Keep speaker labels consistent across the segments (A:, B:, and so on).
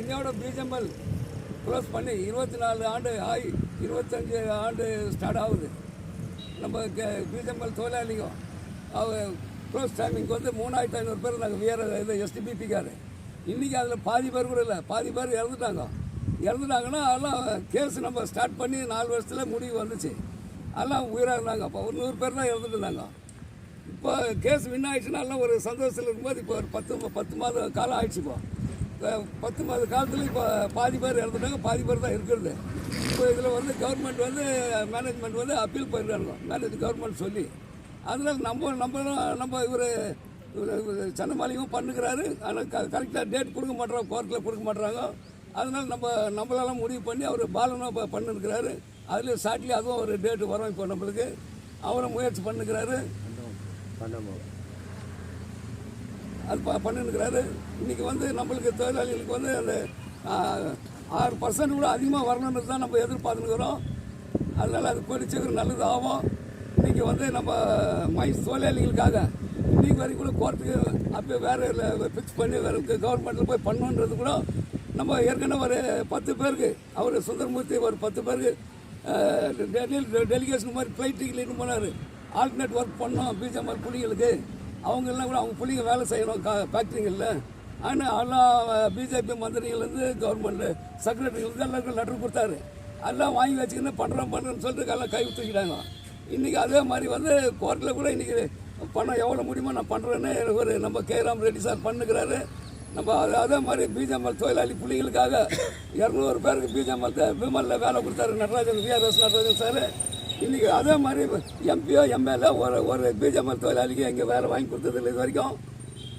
A: இன்னையோட BGML close பண்ணி இருபத்தி நாலு ஆண்டு ஆகி இருபத்தஞ்சு ஆண்டு ஸ்டார்ட் ஆகுது. நம்ம பிஜிஎம்எல் தொழிலாளிங்க அவங்க க்ளோஸ் டைமிங்க்கு வந்து மூணாயிரத்தி ஐநூறு பேர் நாங்கள் வேறு இது எஸ்டிபிபிக்காரு இன்றைக்கி அதில் பாதி பேர் கூட இல்லை பாதி பேர் இறந்துட்டாங்க. இறந்துட்டாங்கன்னா அதெல்லாம் கேஸ் நம்ம ஸ்டார்ட் பண்ணி நாலு வருஷத்தில் முடிவு வந்துச்சு. அதெல்லாம் உயிராக இருந்தாங்க அப்போ ஒரு நூறு பேர் தான் இறந்துட்டு இப்போ கேஸ் வின் ஆயிடுச்சுன்னா எல்லாம் ஒரு சந்தோஷத்தில் இருக்கும்போது இப்போ ஒரு பத்து பத்து மாதம் காலம் ஆயிடுச்சு இப்போ. பத்து மாத காலத்தில் இப்போ பாதி பேர் இறந்துட்டாங்க பாதி பேர் தான் இருக்கிறது. இப்போ இதில் வந்து கவர்மெண்ட் வந்து மேனேஜ்மெண்ட் வந்து அப்பீல் பண்ணிடுறாங்க. மேனேஜ் கவர்மெண்ட் சொல்லி. அதனால் நம்ம நம்ம நம்ம இவர் இவர் சன்னமாலியும் பண்ணுகிறாரு. ஆனால் க கரெக்டாக டேட் கொடுக்க மாட்டுறாங்க கோர்ட்டில் கொடுக்க மாட்டுறாங்க அதனால் நம்ம நம்மளால முடிவு பண்ணி அவர் பாலனும் இப்போ பண்ணிருக்கிறாரு. அதுலேயும் சாட்லி அதுவும் ஒரு டேட்டு வரும் இப்போ நம்மளுக்கு. அவரும் முயற்சி பண்ணுகிறாரு. அது ப பண்ணிருக்கிறாரு இன்றைக்கி வந்து நம்மளுக்கு தொழிலாளிகளுக்கு வந்து அந்த ஆறு பர்சன்ட் கூட அதிகமாக வரணுன்றது தான் நம்ம எதிர்பார்த்துருக்குறோம் அதனால் அது கூடி நல்லது ஆகும் இன்றைக்கி வந்து நம்ம மைஸ் தொழிலாளிகளுக்காக இன்றைக்கி வரைக்கும் கூட கோர்ட்டுக்கு அப்போ வேறு ஃபிக்ஸ் பண்ணி வேறு கவர்மெண்ட்டில் போய் பண்ணணுன்றது கூட நம்ம ஏற்கனவே ஒரு பத்து பேருக்கு அவர் சுந்தரமூர்த்தி ஒரு பத்து பேருக்கு டெலிகேஷன் மாதிரி ஃப்ளைட்டுக்கு டிக்கெட் போனார். ஆல்டர்னேட் ஒர்க் பண்ணோம். பிஜிஎம்ஆர் புலிகளுக்கு. அவங்க எல்லாம் கூட அவங்க பிள்ளைங்க வேலை செய்யணும் கா ஃபேக்ட்ரிங்களில் ஆனால் எல்லாம் பிஜேபி மந்திரிகள்லேருந்து கவர்மெண்ட் செக்ரட்டரிகளுக்கு எல்லாருக்கும் லெட்டர் கொடுத்தாரு. எல்லாம் வாங்கி வச்சுக்கின்னு பண்ணுறோம் பண்ணுறோன்னு சொல்லிட்டு எல்லாம் கை தூக்கிட்டாங்க. இன்றைக்கி அதே மாதிரி வந்து கோர்ட்டில் கூட இன்றைக்கி பணம் எவ்வளோ முடியுமோ நான் பண்ணுறேன்னு ஒரு நம்ம கே ராம் ரெட்டி சார் பண்ணுகிறாரு. நம்ம அது அதே மாதிரி பிஜேஎம்எல் தொழிலாளி பிள்ளைகளுக்காக இரநூறு பேருக்கு பிஜேஎம்எல் விமலில் வேலை கொடுத்தாரு. Natarajan VRS Natarajan sir. இன்றைக்கி அதே மாதிரி எம்பியோ எம்எல்ஏ ஒரு ஒரு பிஜேஎம்எல் தொழிலாளிக்கு எங்கே வேறு வாங்கி கொடுத்ததில்லை இது வரைக்கும்.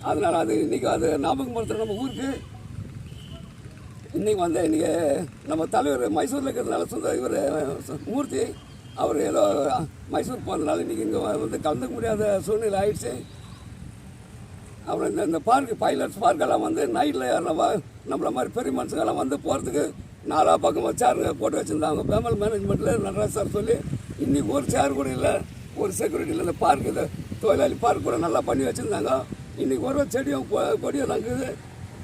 A: அதனால் அது இன்றைக்கி அது ஞாபகப்படுத்துகிற நம்ம ஊருக்கு. இன்றைக்கி வந்து இன்றைக்கி நம்ம தலைவர் மைசூரில் இருக்கிறதுனால சொந்த இவர் மூர்த்தி அவர் ஏதோ மைசூர் போனதுனால இன்றைக்கி இங்கே வந்து கலந்துக்க முடியாத சூழ்நிலை ஆயிடுச்சு. அப்புறம் இந்த இந்த பார்க்கு பைலட்ஸ் பார்க்கெல்லாம் வந்து நைட்டில் நம்ம நம்மள மாதிரி பெரிய மனுஷங்கெல்லாம் வந்து போகிறதுக்கு நாலா பக்கம் வச்சாருங்க போட்டு வச்சுருந்தாங்க. பேமல் மேனேஜ்மெண்ட்டில் நடராஜ் சார் சொல்லி இன்றைக்கி ஒரு சேர் கூட இல்லை ஒரு செக்யூரிட்டி இல்லை இந்த பார்க்கு இந்த தொழிலாளி பார்க் கூட நல்லா பண்ணி வச்சுருந்தாங்க. இன்றைக்கி ஒரு செடியும் கொ- கொடியும் இருக்குது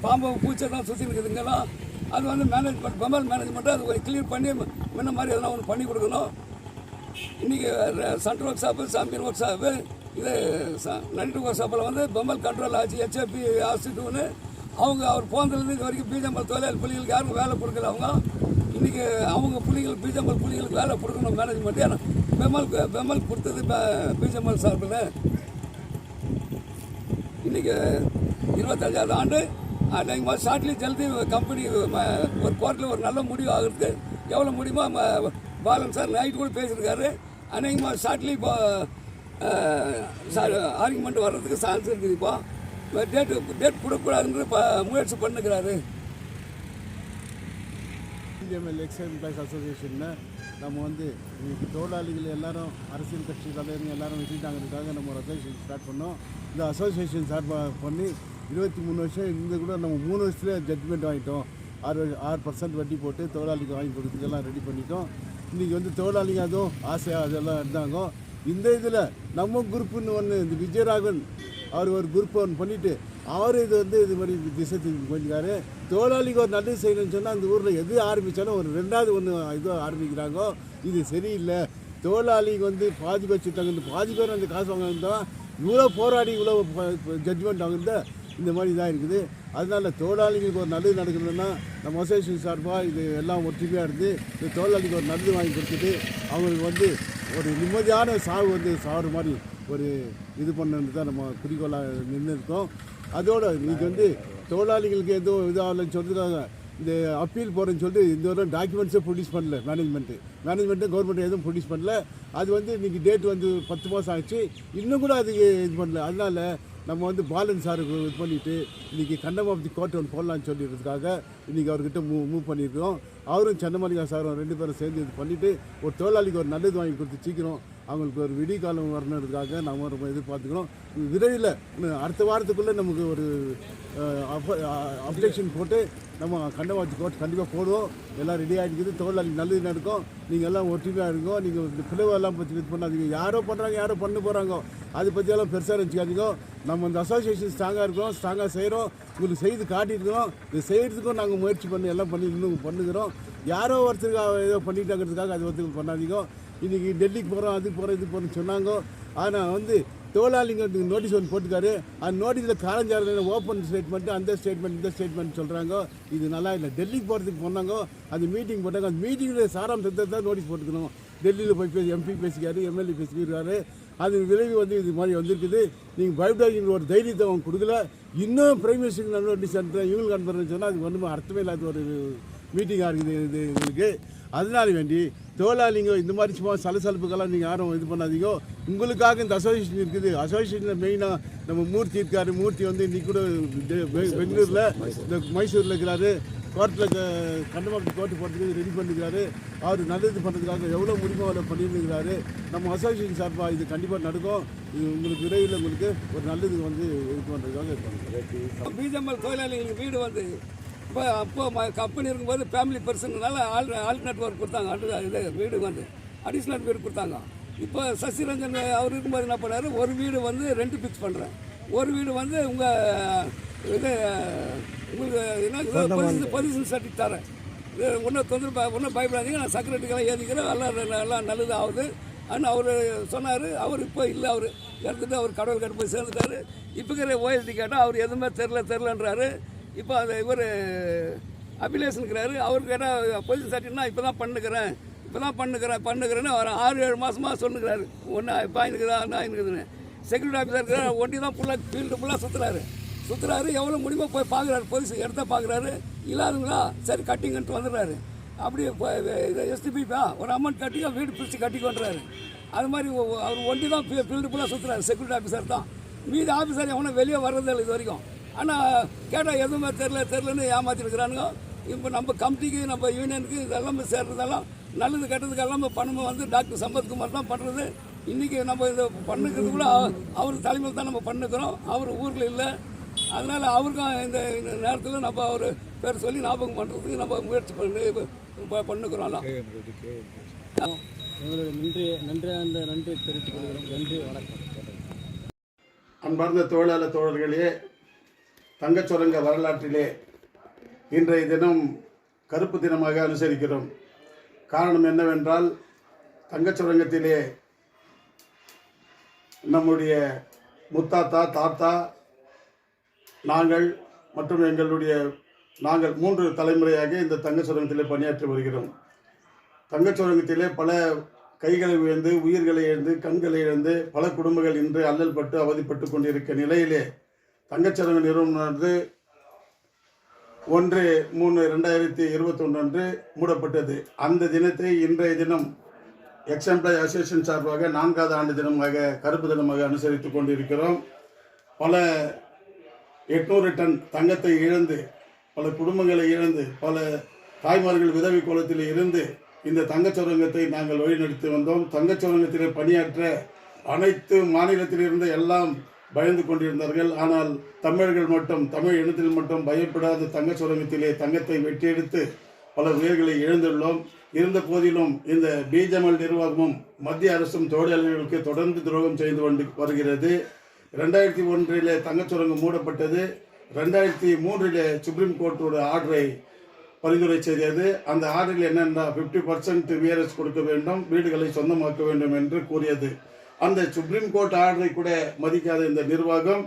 A: பாம்பு பூச்சை தான் சுற்றி இருக்குதுங்கெல்லாம் அது வந்து மேனேஜ்மெண்ட் பெமல் மேனேஜ்மெண்ட்டு அது ஒரு கிளியர் பண்ணி முன்ன மாதிரி எதனா ஒன்று பண்ணி கொடுக்கணும். இன்றைக்கி central workshop champion workshop இது நண்டு ஒர்க் ஷாப்பில் வந்து பெம்பல் கண்ட்ரோல் ஆச்சு ஹெச்எஃபி ஹாஸ்பிட்டல்னு அவங்க அவர் போனதுலேருந்து இது வரைக்கும் பிஜம்பல் தொழிலாளி புள்ளிகளுக்கு யாரும் வேலை கொடுக்கல அவங்க. இன்றைக்கி அவங்க புள்ளிகள் பிஜம்பல் புள்ளிகளுக்கு வேலை கொடுக்கணும் மேனேஜ்மெண்ட் ஏன்னா பெமல் பெமல் கொடுத்தது பிஜம்பல் சார்பில் இன்றைக்கி இருபத்தஞ்சாவது ஆண்டு அன்றைக்கு ஷார்ட்லி ஜல்தி கம்பெனி ஒரு கோர்ட்டில் ஒரு நல்ல முடிவு ஆகுறது எவ்வளோ முடியுமோ பாலன் சார் நைட் கூட பேசியிருக்காரு. அன்றைக்கு ஷார்ட்லி இப்போ ஆர்குமெண்ட் வர்றதுக்கு சான்ஸ் இருக்குது இப்போ. டேட்டு டேட் கொடுக்கக்கூடாதுன்ற முயற்சி பண்ணுக்கிறாரு
B: இந்தியன் எக்ஸைஸ் எம்ப்ளாய்ஸ் அசோசியேஷனில் நம்ம வந்து இன்னைக்கு தொழிலாளிகள் எல்லாரும் அரசியல் கட்சி தலைவர்கள் எல்லாரும் வச்சுட்டாங்கிறதுக்காக நம்ம ஒரு அசோசியேஷன் ஸ்டார்ட் பண்ணோம். இந்த அசோசியேஷன் சார்பாக பண்ணி இருபத்தி மூணு வருஷம் இருந்து கூட நம்ம மூணு வருஷத்துல ஜட்மெண்ட் வாங்கிட்டோம். ஆறு ஆறு பர்சன்ட் வட்டி போட்டு தொழிலாளிக்கு வாங்கி கொடுத்துக்கெல்லாம் ரெடி பண்ணிட்டோம். இன்றைக்கி வந்து தொழிலாளிங்க அதுவும் ஆசையாக அதெல்லாம் இருந்தாங்க. இந்த இதில் நம்ம குரூப்புன்னு ஒன்று இந்த விஜயராகவன் அவர் ஒரு குரூப் ஒன்று பண்ணிவிட்டு அவர் இது வந்து இது மாதிரி திசை திருப்பி பண்ணிக்காரு தொழிலாளிக்கு ஒரு நல்லது செய்யணும்னு சொன்னால் அந்த ஊரில் எது ஆரம்பித்தாலும் ஒரு ரெண்டாவது ஒன்று இதோ ஆரம்பிக்கிறாங்கோ இது சரியில்லை. தொழிலாளிக்கு வந்து பாதி வச்சுட்டாங்க இந்த பாதி பேர் அந்த காசு வாங்கினா இவ்வளோ போராடி இவ்வளோ ஜட்ஜ்மெண்ட் வாங்குறத இந்த மாதிரி தான் இருக்குது. அதனால் தொழிலாளிகளுக்கு ஒரு நல்லது நடக்கணும்னா நம்ம அசோசியேஷன் சார்பாக இது எல்லாம் ஒற்றுமையாக இருந்து இந்த தொழிலாளிக்கு ஒரு நல்லது வாங்கி கொடுத்துட்டு அவங்களுக்கு வந்து ஒரு நிம்மதியான சாவு வந்து சாகுற மாதிரி ஒரு இது பண்ணணும் தான் நம்ம குறிக்கோளாக நின்று இருக்கோம் அதோடு இன்றைக்கி வந்து தொழிலாளிகளுக்கு எதுவும் இதாகலன்னு சொல்லிட்டு இந்த அப்பீல் போகிறேன்னு சொல்லிட்டு இந்த வரை டாக்குமெண்ட்ஸே ப்ரொடியூஸ் பண்ணல மேனேஜ்மெண்ட்டு மேனேஜ்மெண்ட்டு கவர்மெண்ட் எதுவும் ப்ரொடியூஸ் பண்ணல. அது வந்து இன்றைக்கி டேட் வந்து பத்து மாதம் ஆச்சு. இன்னும் கூட அதுக்கு இது பண்ணல. அதனால் நம்ம வந்து பாலன் சாருக்கு இது பண்ணிவிட்டு இன்றைக்கி கண்டம் ஆஃப் தி கோர்ட் ஒன்று போடலான்னு சொல்லிடுறதுக்காக இன்றைக்கி அவர்கிட்ட மூவ் மூவ் பண்ணியிருக்கிறோம். அவரும் சென்னமல்லிகா சாரும் ரெண்டு பேரும் சேர்ந்து இது பண்ணிவிட்டு ஒரு தொழிலாளிக்கு ஒரு நல்லது வாங்கி கொடுத்து சீக்கிரம் அவங்களுக்கு ஒரு விடிய காலம் வரணுன்றதுக்காக நம்ம ரொம்ப எதிர்பார்த்துக்கிறோம். விரைவில் இன்னும் அடுத்த வாரத்துக்குள்ளே நமக்கு ஒரு அப்ளிகேஷன் போட்டு நம்ம கண்டவாச்சி கோர்ட் கண்டிப்பாக போடுவோம். எல்லாம் ரெடி ஆகிடுக்குது தொழிலாளி நல்லது நடக்கும் நீங்கள் எல்லாம் ஒற்றுமையாக இருக்கோம் நீங்கள் இந்த பிளவெல்லாம் பற்றி இது பண்ணாதீங்க. யாரோ பண்ணுறாங்க யாரோ பண்ண போகிறாங்க அதை பற்றியெல்லாம் பெருசாக நினச்சிக்காதீங்க. நம்ம இந்த அசோசியேஷன் ஸ்ட்ராங்காக இருக்கிறோம் ஸ்ட்ராங்காக செய்கிறோம் உங்களுக்கு செய்து காட்டியிருக்கிறோம். இது செய்கிறதுக்கும் நாங்கள் முயற்சி பண்ணி எல்லாம் பண்ணி இன்னும் பண்ணுகிறோம். யாரோ ஒருத்தருக்காக ஏதோ பண்ணிட்டாங்கிறதுக்காக அது ஒருத்தருக்கு பண்ணாதீங்க. இன்றைக்கி டெல்லிக்கு போகிறோம் அது போகிறோம் இது போகிறோம்னு சொன்னாங்க. ஆனால் வந்து தொழிலாளிங்க நோட்டீஸ் ஒன்று போட்டுக்காரு. அந்த நோட்டீஸில் காலஞ்சாரில் ஓப்பன் ஸ்டேட்மெண்ட் அந்த ஸ்டேட்மெண்ட் இந்த ஸ்டேட்மெண்ட் சொல்கிறாங்க இது நல்லா இல்லை. டெல்லிக்கு போகிறதுக்கு போனாங்க. அந்த மீட்டிங் போட்டாங்க. அந்த மீட்டிங்கில் சாராம்சத்தை தான் நோட்டீஸ் போட்டுக்கணும். டெல்லியில் போய் பேசி எம்பி பேசிக்காரு எம்எல்ஏ பேசிக்கிறாரு அது விளைவு வந்து இது மாதிரி வந்திருக்குது. நீங்கள் பயப்படாதீங்க ஒரு தைரியத்தை அவங்க கொடுக்கல. இன்னும் பிரைம் மினிஸ்டருக்கு நோட்டீஸ் அனுப்புறேன். இவங்களுக்கு அனுப்புறேன்னு சொன்னால் அது ஒன்றுமே அர்த்தமே இல்லாத ஒரு மீட்டிங்காக இருக்குது இது உங்களுக்கு அதனால வேண்டி தொழிலாளிங்க இந்த மாதிரி சும்மா சலசலப்புக்கெல்லாம் நீங்கள் யாரும் இது பண்ணாதீங்க. உங்களுக்காக இந்த அசோசியேஷன் இருக்குது. அசோசியேஷனில் மெயினாக நம்ம மூர்த்தி இருக்காரு. மூர்த்தி வந்து இன்னைக்கு கூட பெங்களூரில் இந்த மைசூரில் இருக்கிறாரு. கோர்ட்டில் கண்டமாக்கு கோர்ட்டு போகிறதுக்கு ரெடி பண்ணிக்கிறாரு. அவர் நல்லது பண்ணுறதுக்காக எவ்வளோ முடியுமோ அவ்வளோ பண்ணியிருக்கிறாரு. நம்ம அசோசியேஷன் சார்பாக இது கண்டிப்பாக நடக்கும். இது உங்களுக்கு விரைவில் உங்களுக்கு ஒரு நல்லது வந்து இது பண்ணுறதுக்காக இருப்பாங்க
A: பிஜம்எல் தொழிலாளிகளுக்கு வீடு வந்து இப்போ அப்போ கம்பெனி இருக்கும்போது ஃபேமிலி பர்சன்னால ஆல் ஆல்டர்னேட் ஒர்க் கொடுத்தாங்க. அடு இது வீடு வந்து. அடிஷ்னல் வீடு கொடுத்தாங்க. இப்போ சசிரஞ்சன் அவர் இருக்கும்போது என்ன பண்ணாரு? ஒரு வீடு வந்து ரெண்டு ஃபிக்ஸ் பண்ணுறேன் ஒரு வீடு வந்து உங்கள் இது உங்களுக்கு என்ன பொசிஷன் பொசிஷன் சர்டிஃபிகேட் தரேன். ஒன்றும் தொந்தரவு ஒன்றும் பயப்படாதீங்க. நான் செக்ரட்டரிக்கெல்லாம் ஏற்றிக்கிறேன் எல்லாம் எல்லாம் நல்லது ஆகுது ஆனால் அவர் சொன்னார் அவர் இப்போ இல்லை அவர் இறந்துட்டு அவர் கடவுள் கட்டு போய் சேர்ந்துட்டாரு. இப்போ இருக்கிற ஓஎல்டி கேட்டால் அவர் எதுவுமே தெரில தெரிலன்றாரு இப்போ அது இவர் அபிலேஷனுக்கிறாரு அவர் கேட்டால் பொலிஸ் சட்டினா இப்போ தான் பண்ணுக்கிறேன் இப்போ தான் பண்ணுக்கிறேன் பண்ணுக்கிறேன்னு அவர் ஆறு ஏழு மாதமாக சொன்னுக்கிறாரு ஒன்று இப்போ ஆயிருக்குதா என்ன ஆயிருக்குதுன்னு செக்யூரிட்டி ஆஃபீஸர் இருக்கிறார் ஒண்டி தான் ஃபுல்லாக ஃபீல்டு ஃபுல்லாக சுற்றுறாரு சுற்றுறாரு எவ்வளோ முடியுமோ போய் பார்க்குறாரு போலீஸ் இடத்த பார்க்குறாரு இல்லாதுங்களா சரி கட்டிங்கன்ட்டு வந்துடுறாரு. அப்படியே எஸ்டிபிப்பா ஒரு அமௌண்ட் கட்டிக்க வீடு பிரித்து கட்டிக்கொண்டுறாரு அது மாதிரி அவர் ஒண்டி தான் ஃபீல்டு ஃபுல்லாக சுற்றுறாரு செக்யூரிட்டி ஆஃபீஸர் தான். மீதி ஆஃபீஸர் எவனும் வெளியே வர்றதில்லை இது வரைக்கும் ஆனால் கேட்டால் எதுவுமே தெரில தெரிலன்னு ஏமாற்றிருக்கிறானுங்க இப்போ நம்ம கமிட்டிக்கு நம்ம யூனியனுக்கு இதெல்லாம் சேர்றதெல்லாம் நல்லது கெட்டதுக்கு எல்லாமே பண்ணும்போது வந்து டாக்டர் சம்பத்குமார் தான் பண்ணுறது இன்றைக்கி நம்ம இதை பண்ணுக்கிறது கூட அவர் தலைமையில் தான் நம்ம பண்ணுக்கிறோம். அவர் ஊரில் இல்லை. அதனால் அவருக்கும் இந்த இந்த நேரத்தில் நம்ம அவர் பேர் சொல்லி ஞாபகம் பண்ணுறதுக்கு நம்ம முயற்சி பண்ணி ப- பண்ணுக்கிறோம்
C: எங்களுடைய நன்றி நன்றி அந்த நன்றி தெரிவித்துக் கொள்கிறோம். நன்றி வணக்கம்.
D: அன்பார்ந்த தொழிலாளர் தோழர்களே தங்கச் சுரங்க வரலாற்றிலே இன்றைய தினம் கருப்பு தினமாக அனுசரிக்கிறோம். காரணம் என்னவென்றால் தங்கச் சுரங்கத்திலே நம்முடைய முத்தாத்தா தாத்தா நாங்கள் மற்றும் எங்களுடைய நாங்கள் மூன்று தலைமுறையாக இந்த தங்க சுரங்கத்திலே பணியாற்றி வருகிறோம். தங்க சுரங்கத்திலே பல கைகளை உயர்ந்து உயிர்களை இழந்து கண்களை இழந்து பல குடும்பங்கள் இன்று அல்லல் பட்டு அவதிப்பட்டு கொண்டிருக்க நிலையிலே தங்கச்சரங்க நிறுவனமானது ஒன்று மூணு ரெண்டாயிரத்தி இருபத்தொன்று அன்று மூடப்பட்டது. அந்த தினத்தை இன்றைய தினம் எக்ஸாம்பிள் அசோசியேஷன் சார்பாக நான்காவது ஆண்டு தினமாக கருப்பு தினமாக அனுசரித்துக் கொண்டிருக்கிறோம். பல எட்நூறு டன் தங்கத்தை இழந்து பல குடும்பங்களை இழந்து பல தாய்மார்கள் விதவி கோலத்தில் இருந்து இந்த தங்கச் சுரங்கத்தை நாங்கள் வழிநடத்தி வந்தோம். தங்கச்சுரங்கத்திலே பணியாற்ற அனைத்து மாநிலத்திலிருந்து எல்லாம் பயந்து கொண்டிருந்தார்கள். ஆனால் தமிழர்கள் மட்டும் தமிழ் இனத்தில் மட்டும் பயப்படாத தங்க சுரங்கத்திலே தங்கத்தை வெட்டியெடுத்து பல உயிர்களை இழந்துள்ளோம். இருந்த போதிலும் இந்த பிஜமல் நிர்வாகமும் மத்திய அரசும் தொழிலாளர்களுக்கு தொடர்ந்து துரோகம் செய்து கொண்டு வருகிறது. ரெண்டாயிரத்தி ஒன்றிலே தங்கச் சுரங்கம் மூடப்பட்டது. ரெண்டாயிரத்தி மூன்றிலே சுப்ரீம் கோர்ட்டோட ஆர்டரை பரிந்துரை செய்தது. அந்த ஆர்டரில் என்னென்னா ஃபிஃப்டி பர்சன்ட் விஆர்எஸ் கொடுக்க வேண்டும் வீடுகளை சொந்தமாக்க வேண்டும் என்று கூறியது. அந்த சுப்ரீம் கோர்ட் ஆர்டரை கூட மதிக்காத இந்த நிர்வாகம்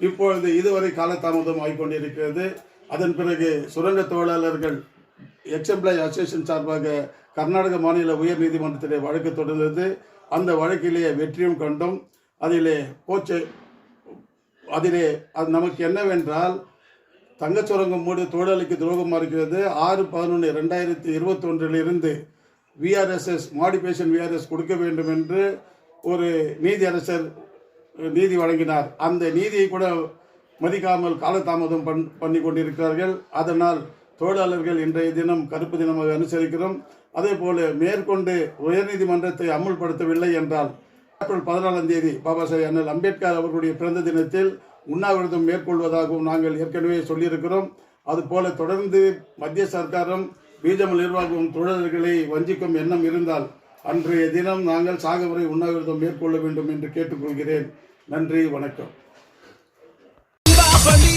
D: இப்பொழுது இதுவரை காலதாமதம் ஆகிக்கொண்டிருக்கிறது அதன் பிறகு சுரங்க தொழிலாளர்கள் எக்ஸம்ப்ளாய் அசோசியேஷன் சார்பாக கர்நாடக மாநில உயர் நீதிமன்றத்திலே வழக்கு தொடர்ந்தது. அந்த வழக்கிலேயே வெற்றியும் கண்டோம். அதிலே போச்சு அதிலே அது நமக்கு என்னவென்றால் தங்கச் சுரங்கம் மூடு தொழிலாளிக்கு துரோகமாக இருக்கிறது. ஆறு பதினொன்று ரெண்டாயிரத்தி இருபத்தொன்றிலிருந்து விஆர்எஸ்எஸ் மாடிஃபிகேஷன் விஆர்எஸ் கொடுக்க வேண்டும் என்று ஒரு நீதியரசர் நீதி வழங்கினார். அந்த நீதியை கூட மதிக்காமல் காலதாமதம் பண் பண்ணி கொண்டிருக்கிறார்கள். அதனால் தொழிலாளர்கள் இன்றைய தினம் கருப்பு தினமாக அனுசரிக்கிறோம். அதே போல மேற்கொண்டு உயர்நீதிமன்றத்தை அமுல்படுத்தவில்லை என்றால் ஏப்ரல் பதினாலாம் தேதி பாபா சாஹேப் அண்ணல் அம்பேத்கர் அவர்களுடைய பிறந்த தினத்தில் உண்ணாவிரதம் மேற்கொள்வதாகவும் நாங்கள் ஏற்கனவே சொல்லியிருக்கிறோம். அதுபோல தொடர்ந்து மத்திய சர்க்காரும் பிஜேபி நிர்வாகமும் தொழிலாளர்களை வஞ்சிக்கும் எண்ணம் இருந்தால் அன்றைய தினம் நாங்கள் சாகுவரை உண்ணாவிரதம் மேற்கொள்ள வேண்டும் என்று கேட்டுக்கொள்கிறேன். நன்றி வணக்கம்.
E: தீபாவளி